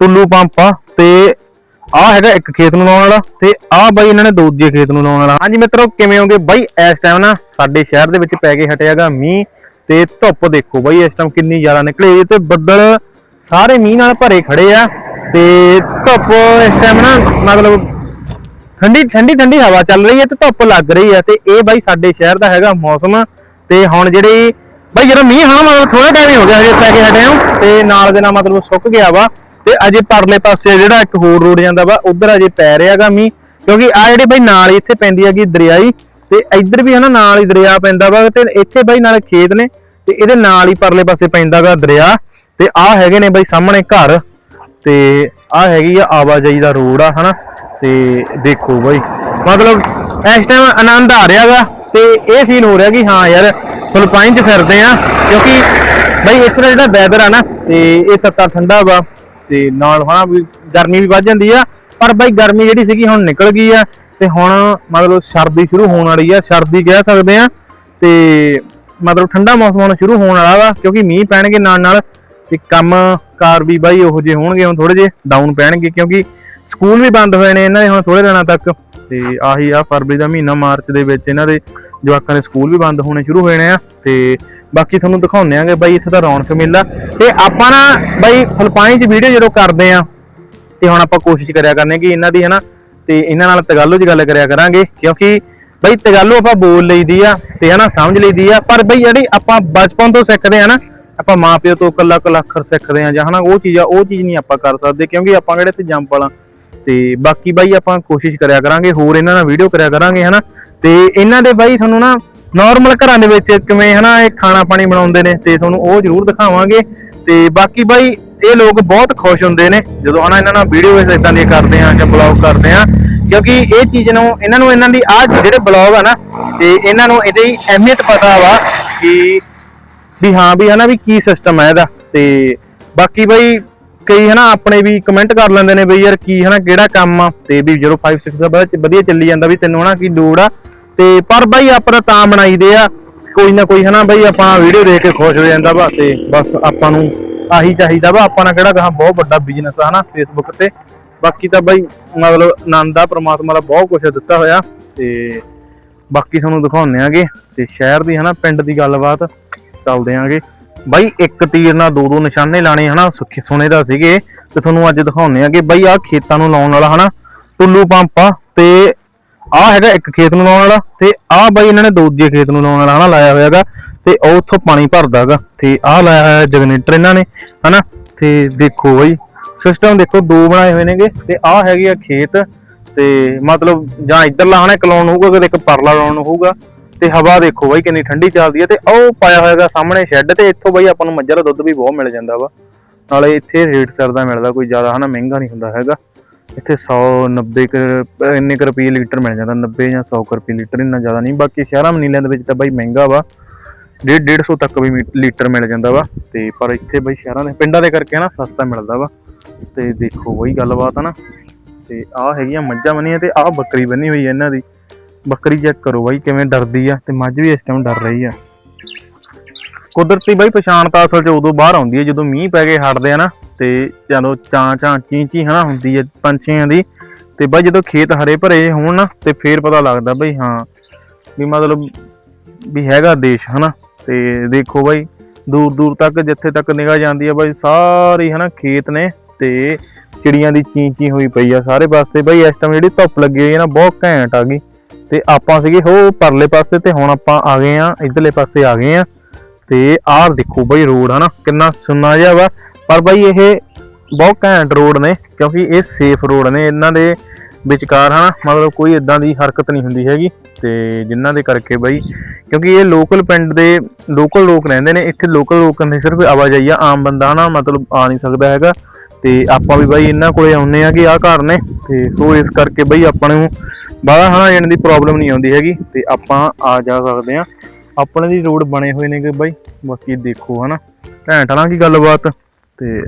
Tullu pump ਆ, ਤੇ ਆ ਹੈਗਾ ਇੱਕ ਖੇਤ ਨੂੰ ਲਾਉਣ ਵਾਲਾ, ਤੇ ਆ ਬਾਈ ਇਹਨਾਂ ਨੇ ਦੂਜੇ ਖੇਤ ਨੂੰ ਲਾਉਣ ਵਾਲਾ। ਹਾਂਜੀ ਮਿੱਤਰੋ, ਕਿਵੇਂ ਹੋਗੇ? ਬਾਈ, ਇਸ ਟਾਈਮ ਨਾ ਸਾਡੇ ਸ਼ਹਿਰ ਦੇ ਵਿੱਚ ਪੈ ਕੇ ਹਟਿਆਗਾ ਮੀਂਹ, ਤੇ ਧੁੱਪ ਦੇਖੋ ਬਾਈ, ਇਸ ਟਾਈਮ ਕਿੰਨੀ ਜ਼ਿਆਦਾ ਨਿਕਲੇ ਤੇ ਬੱਦਲ ਸਾਰੇ ਮੀਂਹ ਨਾਲ ਭਰੇ ਖੜੇ ਆ, ਤੇ ਧੁੱਪ ਇਸ ਟਾਈਮ ਨਾ ਮਤਲਬ ਠੰਡੀ ਠੰਡੀ ਠੰਡੀ ਹਵਾ ਚੱਲ ਰਹੀ ਹੈ, ਤੇ ਧੁੱਪ ਲੱਗ ਰਹੀ ਹੈ, ਤੇ ਇਹ ਬਾਈ ਸਾਡੇ ਸ਼ਹਿਰ ਦਾ ਹੈਗਾ ਮੌਸਮ, ਤੇ ਹੁਣ ਜਿਹੜੀ ਬਾਈ ਜਦੋਂ ਮੀਂਹ, ਹਾਂ, ਮਤਲਬ ਥੋੜਾ ਟਾਈਮ ਹੀ ਹੋ ਗਿਆ ਹਜੇ ਪੈ ਕੇ ਹਟਿਆ ਤੇ ਨਾਲ ਦੇ ਨਾਲ ਮਤਲਬ ਸੁੱਕ ਗਿਆ ਵਾ ਤੇ ਅਜੇ ਪਰਲੇ ਪਾਸੇ ਜਿਹੜਾ ਇੱਕ ਹੋਰ ਰੋਡ ਜਾਂਦਾ ਵਾ, ਉਧਰ ਅਜੇ ਪੈ ਰਿਹਾਗਾ ਮੀਂਹ, ਕਿਉਂਕਿ ਆ ਜਿਹੜੀ ਬਾਈ ਨਾਲ ਇੱਥੇ ਪੈਂਦੀ ਹੈਗੀ ਦਰਿਆਈ, ਤੇ ਇੱਧਰ ਵੀ ਹਨਾ ਨਾਲ ਹੀ ਦਰਿਆ ਪੈਂਦਾ ਵਾ, ਤੇ ਇੱਥੇ ਬਾਈ ਨਾਲ ਖੇਤ ਨੇ, ਤੇ ਇਹਦੇ ਨਾਲ ਹੀ ਪਰਲੇ ਪਾਸੇ ਪੈਂਦਾਗਾ ਦਰਿਆ, ਤੇ ਆ ਹੈਗੇ ਨੇ ਬਈ ਸਾਹਮਣੇ ਘਰ, ਤੇ ਆ ਹੈਗੀ ਆ ਆਵਾਜਾਈ ਦਾ ਰੋਡ ਆ ਹਨਾ, ਤੇ ਦੇਖੋ ਬਾਈ, ਮਤਲਬ ਇਸ ਟਾਈਮ ਆਨੰਦ ਆ ਰਿਹਾਗਾ ਤੇ ਇਹ ਫੀਲ ਹੋ ਰਿਹਾ ਕਿ ਹਾਂ ਯਾਰ ਫਲਪਾਈਨ ਚ ਫਿਰਦੇ ਆ, ਕਿਉਂਕਿ ਬਈ ਇਸ ਤਰ੍ਹਾਂ ਜਿਹੜਾ ਵੈਦਰ ਆ ਨਾ, ਤੇ ਇਹ ਤੱਤਾ ਠੰਡਾ ਵਾ ਤੇ ਨਾਲ ਹਨਾ ਵੀ ਗਰਮੀ ਵੀ ਵੱਧ ਜਾਂਦੀ ਆ, ਪਰ ਬਾਈ ਗਰਮੀ ਜਿਹੜੀ ਸੀਗੀ ਹੁਣ ਨਿਕਲ ਗਈ ਆ, ਤੇ ਹੁਣ ਮਤਲਬ ਸਰਦੀ ਸ਼ੁਰੂ ਹੋਣ ਵਾਲੀ ਆ, ਸਰਦੀ ਕਹਿ ਸਕਦੇ ਆ, ਤੇ ਮਤਲਬ ਠੰਡਾ ਮੌਸਮ ਹੁਣ ਸ਼ੁਰੂ ਹੋਣ ਵਾਲਾ ਵਾ, ਕਿਉਂਕਿ ਮੀਂਹ ਪੈਣਗੇ ਨਾਲ ਨਾਲ, ਤੇ ਕੰਮ ਕਾਰ ਵੀ ਬਾਈ ਉਹੋ ਜਿਹੇ ਹੋਣਗੇ ਹੁਣ ਥੋੜੇ ਜਿਹੇ ਡਾਊਨ ਪੈਣਗੇ, ਕਿਉਂਕਿ ਸਕੂਲ ਵੀ ਬੰਦ ਹੋਏ ਨੇ ਇਹਨਾਂ ਦੇ ਹੁਣ ਥੋੜੇ ਦਿਨਾਂ ਤੱਕ, ਤੇ ਆਹੀ ਆ ਫਰਵਰੀ ਦਾ ਮਹੀਨਾ ਮਾਰਚ ਦੇ ਵਿੱਚ ਇਹਨਾਂ ਦੇ ਜਵਾਕਾਂ ਦੇ ਸਕੂਲ ਵੀ ਬੰਦ ਹੋਣੇ ਸ਼ੁਰੂ ਹੋਏ ਨੇ ਆ, ਤੇ ਬਾਕੀ ਤੁਹਾਨੂੰ ਦਿਖਾਉਂਦੇ ਆਂਗੇ ਬਾਈ ਇੱਥੇ ਦਾ ਰੌਣਕ ਮੇਲਾ। ਤੇ ਆਪਾਂ ਨਾ ਬਾਈ ਫਲਪਾਈ 'ਚ ਵੀਡੀਓ ਜਦੋਂ ਕਰਦੇ ਆ, ਤੇ ਹੁਣ ਆਪਾਂ ਕੋਸ਼ਿਸ਼ ਕਰਿਆ ਕਰਨੇ ਕਿ ਇਹਨਾਂ ਦੀ ਹਨਾ, ਤੇ ਇਹਨਾਂ ਨਾਲ ਤਗਾਲੋ 'ਚ ਗੱਲ ਕਰਿਆ ਕਰਾਂਗੇ, ਕਿਉਂਕਿ ਬਈ ਤਗਾਲੋ ਆਪਾਂ ਬੋਲ ਲਈਦੀ ਆ ਤੇ ਹਨਾ ਸਮਝ ਲਈਦੀ ਆ, ਪਰ ਬਈ ਜਿਹੜੀ ਆਪਾਂ ਬਚਪਨ ਤੋਂ ਸਿੱਖਦੇ ਆ ਨਾ, ਆਪਾਂ ਮਾਪਿਓ ਤੋਂ ਕੱਲਾ ਕੱਲਾ ਅੱਖਰ ਸਿੱਖਦੇ ਆ ਜਾਂ ਹਨਾ, ਉਹ ਚੀਜ਼ ਆ ਉਹ ਚੀਜ਼ ਨਹੀਂ ਆਪਾਂ ਕਰ ਸਕਦੇ, ਕਿਉਂਕਿ ਆਪਾਂ ਕਿਹੜੇ ਤੇ ਜੰਪ ਵਾਲਾ। ਤੇ ਬਾਕੀ ਬਾਈ ਆਪਾਂ ਕੋਸ਼ਿਸ਼ ਕਰਿਆ ਕਰਾਂਗੇ, ਹੋਰ ਇਹਨਾਂ ਨਾਲ ਵੀਡੀਓ ਕਰਿਆ ਕਰਾਂਗੇ ਹਨਾ, ਤੇ ਇਹਨਾਂ ਦੇ ਬਾਈ ਤੁਹਾਨੂੰ ਨਾ ਨਾਰਮਲ ਘਰਾਂ ਦੇ ਵਿੱਚ ਕਿਵੇਂ ਹਨਾ, ਇਹ ਖਾਣਾ ਪਾਣੀ ਬਣਾਉਂਦੇ ਨੇ ਤੇ ਤੁਹਾਨੂੰ ਉਹ ਜ਼ਰੂਰ ਦਿਖਾਵਾਂਗੇ। ਤੇ ਬਾਕੀ ਬਾਈ, ਇਹ ਲੋਕ ਬਹੁਤ ਖੁਸ਼ ਹੁੰਦੇ ਨੇ ਜਦੋਂ ਹਨਾ ਇਹਨਾਂ ਨਾਲ ਵੀਡੀਓ ਇਦਾਂ ਦੀਆਂ ਕਰਦੇ ਆ ਜਾਂ ਬਲੌਗ ਕਰਦੇ ਆ ਕਿਉਂਕਿ ਇਹ ਚੀਜ਼ ਨੂੰ, ਇਹਨਾਂ ਨੂੰ ਇਹਨਾਂ ਦੀ ਆ ਜਿਹੜੇ ਬਲੌਗ ਆ ਨਾ, ਤੇ ਇਹਨਾਂ ਨੂੰ ਇਹਦੀ ਅਹਿਮੀਅਤ ਪਤਾ ਵਾ ਕਿ ਵੀ ਹਾਂ ਵੀ ਹਨਾ ਵੀ ਕੀ ਸਿਸਟਮ ਹੈ ਇਹਦਾ। ਤੇ ਬਾਕੀ ਬਈ, ਕਈ ਹਨਾ ਆਪਣੇ ਵੀ ਕਮੈਂਟ ਕਰ ਲੈਂਦੇ ਨੇ ਬਈ ਯਾਰ ਕੀ ਹਨਾ, ਕਿਹੜਾ ਕੰਮ ਆ। ਤੇ ਵੀ ਜਦੋਂ 5 6 ਦਾ ਵਧੀਆ ਵਧੀਆ ਚੱਲੀ ਜਾਂਦਾ ਵੀ ਤੈਨੂੰ ਹਨਾ ਕੀ ਲੋੜ ਆ ਤੇ ਪਰ ਬਾਈ ਆਪਣਾ ਤਾਂ ਬਣਾਈਦੇ ਆ, ਕੋਈ ਨਾ ਕੋਈ ਹਨਾ ਬਈ ਆਪਾਂ ਵੀਡੀਓ ਦੇਖ ਕੇ ਖੁਸ਼ ਹੋ ਜਾਂਦਾ ਵਾ ਤੇ ਬਸ ਆਪਾਂ ਨੂੰ ਆਹੀ ਚਾਹੀਦਾ ਵਾ, ਆਪਾਂ ਨਾਲ ਕਿਹੜਾ ਕਹਾ ਬਹੁਤ ਵੱਡਾ ਬਿਜ਼ਨਸ ਆ ਹਨਾ ਫੇਸਬੁੱਕ ਤੇ। ਬਾਕੀ ਤਾਂ ਬਈ ਮਤਲਬ ਆਨੰਦ ਆ, ਪ੍ਰਮਾਤਮਾ ਦਾ ਬਹੁਤ ਕੁਝ ਦਿੱਤਾ ਹੋਇਆ ਤੇ ਬਾਕੀ ਤੁਹਾਨੂੰ ਦਿਖਾਉਂਦੇ ਆਂਗੇ ਤੇ ਸ਼ਹਿਰ ਦੀ ਹਨਾ ਪਿੰਡ ਦੀ ਗੱਲਬਾਤ ਚੱਲਦੇ ਆਂਗੇ। ਬਾਈ ਇੱਕ ਤੀਰ ਨਾਲ ਦੋ ਦੋ ਨਿਸ਼ਾਨੇ ਲਾਣੇ ਹਨਾ, ਸੁੱਖੇ ਸੋਨੇ ਦਾ ਸੀਗੇ ਤੇ ਤੁਹਾਨੂੰ ਅੱਜ ਦਿਖਾਉਂਦੇ ਆਂਗੇ। ਬਾਈ ਆਹ ਖੇਤਾਂ ਨੂੰ ਲਾਉਣ ਵਾਲਾ ਹਨਾ, ਟੁੱਲੂ ਪੰਪ ਆ ਤੇ ਆਹ ਹੈਗਾ ਇੱਕ ਖੇਤ ਨੂੰ ਲਾਉਣ ਵਾਲਾ ਤੇ ਆਹ ਬਾਈ ਇਹਨਾਂ ਨੇ ਦੂਜੇ ਖੇਤ ਨੂੰ ਲਾਉਣ ਵਾਲਾ ਹਨਾ, ਲਾਇਆ ਹੋਇਆ ਹੈਗਾ ਤੇ ਉਹ ਉੱਥੋਂ ਪਾਣੀ ਭਰਦਾ ਹੈਗਾ ਤੇ ਆਹ ਲਾਇਆ ਹੋਇਆ ਜਨਰੇਟਰ ਇਹਨਾਂ ਨੇ, ਹਨਾ, ਤੇ ਦੇਖੋ ਬਾਈ ਸਿਸਟਮ ਦੇਖੋ ਦੋ ਬਣਾਏ ਹੋਏ ਨੇਗੇ ਤੇ ਆਹ ਹੈਗੇ ਆ ਖੇਤ ਤੇ ਮਤਲਬ ਜਾਂ ਇੱਧਰ ਲਾਹਣਾ ਇੱਕ ਲਾਉਣ ਹੋਊਗਾ ਕਦੇ ਇੱਕ ਪਰਲਾ ਲਾਉਣ ਹੋਊਗਾ ਤੇ ਹਵਾ ਦੇਖੋ ਬਾਈ ਕਿੰਨੀ ਠੰਡੀ ਚੱਲਦੀ ਹੈ ਤੇ ਉਹ ਪਾਇਆ ਹੋਇਆਗਾ ਸਾਹਮਣੇ ਸ਼ੈੱਡ ਤੇ ਇੱਥੋਂ ਬਾਈ ਆਪਾਂ ਨੂੰ ਮੱਝਾਂ ਦਾ ਦੁੱਧ ਵੀ ਬਹੁਤ ਮਿਲ ਜਾਂਦਾ ਵਾ, ਨਾਲੇ ਇੱਥੇ ਰੇਟ ਸਰਦਾ ਮਿਲਦਾ, ਕੋਈ ਜ਼ਿਆਦਾ ਹਨਾ ਮਹਿੰਗਾ ਨਹੀਂ ਹੁੰਦਾ ਹੈਗਾ। ਇੱਥੇ 100 90 ਕੁ, ਇੰਨੇ ਕੁ ਰੁਪਏ ਲੀਟਰ ਮਿਲ ਜਾਂਦਾ 90 ਜਾਂ 100 ਕੁ ਰੁਪਏ ਲੀਟਰ, ਇੰਨਾ ਜ਼ਿਆਦਾ ਨਹੀਂ। ਬਾਕੀ ਸ਼ਹਿਰਾਂ ਮਨੀਲਿਆਂ ਦੇ ਵਿੱਚ ਤਾਂ ਬਾਈ ਮਹਿੰਗਾ ਵਾ। 1.5 150 ਤੱਕ ਵੀ ਮੀ- ਲੀਟਰ ਮਿਲ ਜਾਂਦਾ ਵਾ। ਤੇ ਪਰ ਇੱਥੇ ਬਾਈ ਸ਼ਹਿਰਾਂ ਦੇ, ਪਿੰਡਾਂ ਦੇ ਕਰਕੇ ਨਾ ਸਸਤਾ ਮਿਲਦਾ ਵਾ। ਤੇ ਦੇਖੋ ਬਾਈ ਗੱਲਬਾਤ ਆ ਨਾ। ਤੇ ਆਹ ਹੈਗੀਆਂ ਮੱਝਾਂ ਬੰਨੀਆਂ ਤੇ ਆਹ ਬੱਕਰੀ ਬੰਨੀ ਹੋਈ ਹੈ ਇਹਨਾਂ ਦੀ। ਬੱਕਰੀ ਚੈੱਕ ਕਰੋ ਬਾਈ, ਕਿਵੇਂ ਡਰਦੀ ਆ। ਤੇ ਮੱਝ ਵੀ ਇਸ ਟਾਈਮ ਡਰ ਰਹੀ ਆ। ਕੁਦਰਤੀ ਬਾਈ ਪਛਾਣ ਤਾਂ ਅਸਲ 'ਚ ਉਦੋਂ ਬਾਹਰ ਆਉਂਦੀ ਹੈ ਜਦੋਂ ਮੀਂਹ ਪੈ ਕੇ ਹਟਦੇ ਆ ਨਾ। ਤੇ ਜਦੋਂ ਚਾਂ ਚਾਂ ਚੀਂ ਚੀਂ ਹਨਾ ਹੁੰਦੀ ਹੈ ਪੰਛੀਆਂ ਦੀ। ਤੇ ਬਾਈ ਜਦੋਂ ਖੇਤ ਹਰੇ ਭਰੇ ਹੋਣ ਨਾ, ਤੇ ਫੇਰ ਪਤਾ ਲੱਗਦਾ ਬਈ ਹਾਂ ਵੀ ਮਤਲਬ ਵੀ ਹੈਗਾ ਦੇਸ਼ ਹਨਾ। ਤੇ ਦੇਖੋ ਬਾਈ, ਦੂਰ ਦੂਰ ਤੱਕ ਜਿੱਥੇ ਤੱਕ ਨਿਗਾਹ ਜਾਂਦੀ ਆ ਬਾਈ, ਸਾਰੀ ਹਨਾ ਖੇਤ ਨੇ ਤੇ ਚਿੜੀਆਂ ਦੀ ਚੀਂ ਹੋਈ ਪਈ ਆ ਸਾਰੇ ਪਾਸੇ। ਬਾਈ ਇਸ ਟਾਈਮ ਜਿਹੜੀ ਧੁੱਪ ਲੱਗੀ ਹੋਈ ਹੈ ਨਾ, ਬਹੁਤ ਘੈਂਟ ਆ ਗਈ। ਤੇ ਆਪਾਂ ਸੀਗੇ ਹੋ ਪਰਲੇ ਪਾਸੇ ਤੇ ਹੁਣ ਆਪਾਂ ਆ ਗਏ ਆ ਇਧਰਲੇ ਪਾਸੇ ਆ ਗਏ ਆ ਤੇ ਆਹ ਦੇਖੋ ਬਾਈ ਰੋਡ ਹਨਾ, ਕਿੰਨਾ ਸੁੰਨਾ ਜਿਹਾ ਵਾ। ਪਰ ਬਾਈ ਇਹ ਬਹੁਤ ਘੈਂਟ ਰੋਡ ਨੇ, ਕਿਉਂਕਿ ਇਹ ਸੇਫ ਰੋਡ ਨੇ, ਇਹਨਾਂ ਦੇ ਵਿਚਕਾਰ ਹਨਾ, ਮਤਲਬ ਕੋਈ ਇਦਾਂ ਦੀ ਹਰਕਤ ਨਹੀਂ ਹੁੰਦੀ ਹੈਗੀ, ਤੇ ਜਿਨ੍ਹਾਂ ਦੇ ਕਰਕੇ ਬਾਈ, ਕਿਉਂਕਿ ਇਹ ਲੋਕਲ ਪਿੰਡ ਦੇ ਲੋਕਲ ਲੋਕ ਰਹਿੰਦੇ ਨੇ, ਇੱਥੇ ਲੋਕਲ ਲੋਕਾਂ ਦੀ ਸਿਰਫ ਆਵਾਜਾਈ ਆ, ਆਮ ਬੰਦਾ ਨਾ ਮਤਲਬ ਆ ਨਹੀਂ ਸਕਦਾ ਹੈਗਾ, ਤੇ ਆਪਾਂ ਵੀ ਬਾਈ ਇਹਨਾਂ ਕੋਲੇ ਆਉਂਦੇ ਆ ਕਿ ਆਹ ਘਰ ਨੇ, ਤੇ ਸੋ ਇਸ ਕਰਕੇ ਬਾਈ ਆਪਾਂ ਨੂੰ ਬਾਹਰ ਹਨਾ ਜਾਣ ਦੀ ਪ੍ਰੋਬਲਮ ਨਹੀਂ ਆਉਂਦੀ ਹੈਗੀ, ਤੇ ਆਪਾਂ ਆ ਜਾ ਸਕਦੇ ਆ ਆਪਣੇ ਦੀ ਰੋਡ ਬਣੇ ਹੋਏ ਨੇ ਕਿ ਬਾਈ, ਬਾਕੀ ਦੇਖੋ ਹਨਾ। ਘੈਂਟ ਨਾ ਕੀ ਗੱਲਬਾਤ। ਤੇ